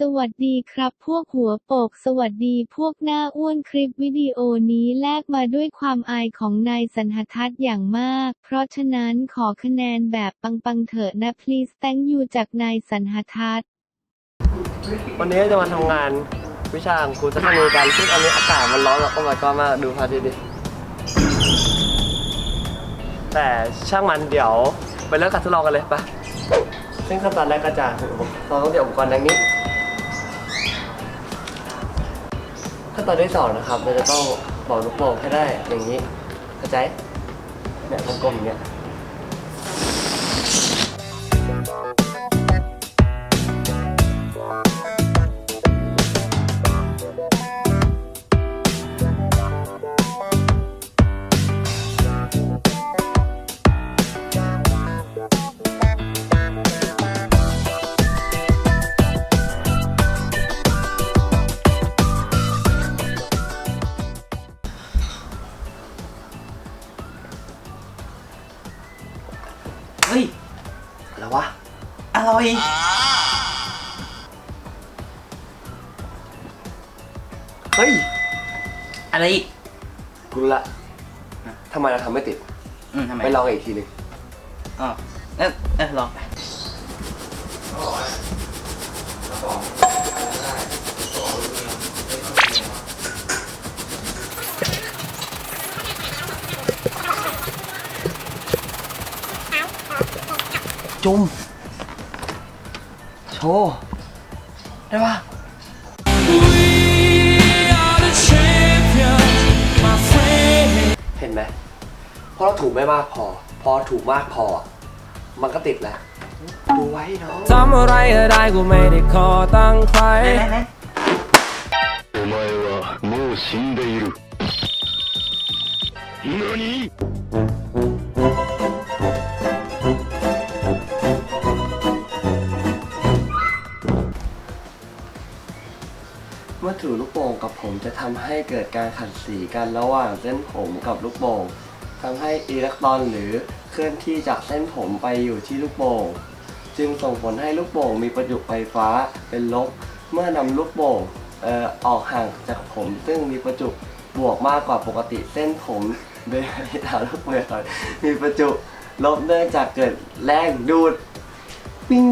สวัสดีครับพวกหัวโปก สวัสดีพวกหน้าอ้วนคลิปวิดีโอนี้แลกมาด้วยความอายของนายสันหทัศน์อย่างมาก เพราะฉะนั้นขอคะแนนแบบปังๆเถอะนะ please thank you จากนายสันหทัศน์วันนี้จะมาทำงานวิชาของครูจะทำงานกันซึ่งอันนี้อากาศมันร้อนแบบโอ้ my god มากดูพระอาทิตย์ดิ แต่ช่างมันเดี๋ยวไปเริ่มการทดลองกันเลยปะซึ่งขั้นตอนแรกก็จะเราต้องเตรียมอุปกรณ์ดังนี้ ขั้นตอนที่สองนะครับเราจะต้องบอกลูกโป่งให้ได้อย่างนี้เข้าใจเนี่ยกลมๆอย่างเงี้ย ฮ้ย อะไรวะ อร่อย เฮ้ย อะไรอีกกูรู้ละทำไมเราทำไม่ติด อืมทำไมไปลองอีกทีหนึ่งอ๋อเออเออลองไป จุ่มโชว์ได้ปะเห็นไหมเพราะเราถูกไม่มากพอ พอถูกมากพอ มันก็ติดแล้ว ดูไว้เนาะ ทำอะไรก็ได้กูไม่ได้ขอตั้งใคร ไหนไหน お前はもう死んでいる。何 เมื่อถือลูกโป่งกับผมจะทำให้เกิดการขัดสีกันระหว่างเส้นผมกับลูกโป่งทำให้อิเล็กตรอนหรือเคลื่อนที่จากเส้นผมไปอยู่ที่ลูกโป่งจึงส่งผลให้ลูกโป่งมีประจุไฟฟ้าเป็นลบ เมื่อนำลูกโป่งเอ่อออกห่างจากผมซึ่งมีประจุบวกมากกว่าปกติเส้นผมโดยที่ถาลูกเปลือยมีประจุลบเนื่องจากเกิดแรงดูดปิ้ง